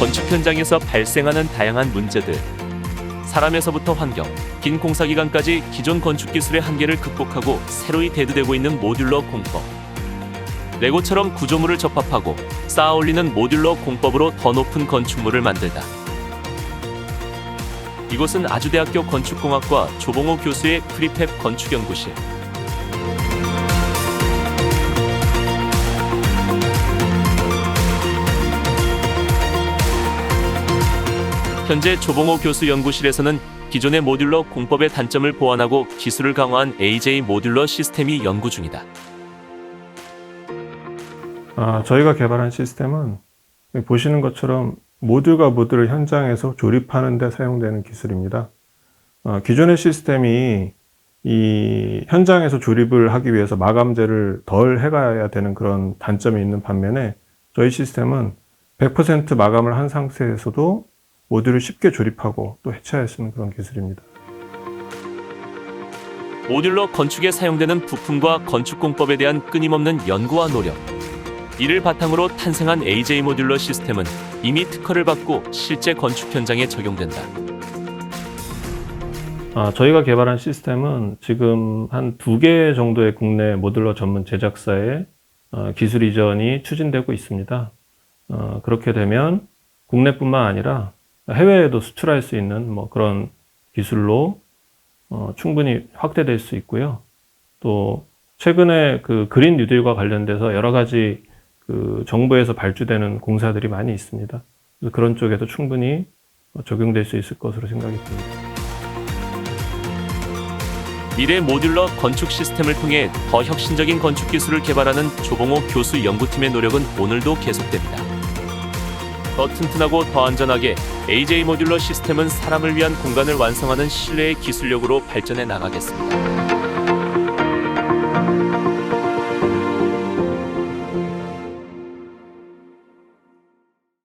건축 현장에서 발생하는 다양한 문제들. 사람에서부터 환경, 긴 공사 기간까지 기존 건축 기술의 한계를 극복하고 새로이 대두되고 있는 모듈러 공법. 레고처럼 구조물을 접합하고 쌓아 올리는 모듈러 공법으로 더 높은 건축물을 만들다. 이곳은 아주대학교 건축공학과 조봉호 교수의 프리팹 건축연구실. 현재 조봉호 교수 연구실에서는 기존의 모듈러 공법의 단점을 보완하고 기술을 강화한 AJ 모듈러 시스템이 연구 중이다. 아, 저희가 개발한 시스템은 보시는 것처럼 모듈과 모듈을 현장에서 조립하는 데 사용되는 기술입니다. 어, 기존의 시스템이 이 현장에서 조립을 하기 위해서 마감재를 덜 해가야 되는 그런 단점이 있는 반면에 저희 시스템은 100% 마감을 한 상태에서도 모듈을 쉽게 조립하고 또 해체할 수 있는 그런 기술입니다. 모듈러 건축에 사용되는 부품과 건축 공법에 대한 끊임없는 연구와 노력. 이를 바탕으로 탄생한 AJ 모듈러 시스템은 이미 특허를 받고 실제 건축 현장에 적용된다. 아, 저희가 개발한 시스템은 지금 한 두 개 정도의 국내 모듈러 전문 제작사의 어, 기술 이전이 추진되고 있습니다. 어, 그렇게 되면 국내뿐만 아니라 해외에도 수출할 수 있는 뭐 그런 기술로 어, 충분히 확대될 수 있고요. 또 최근에 그 그린 뉴딜과 관련돼서 여러 가지 그 정부에서 발주되는 공사들이 많이 있습니다. 그래서 그런 쪽에도 충분히 적용될 수 있을 것으로 생각이 듭니다. 미래 모듈러 건축 시스템을 통해 더 혁신적인 건축 기술을 개발하는 조봉호 교수 연구팀의 노력은 오늘도 계속됩니다. 더 튼튼하고 더 안전하게 AJ 모듈러 시스템은 사람을 위한 공간을 완성하는 신뢰의 기술력으로 발전해 나가겠습니다.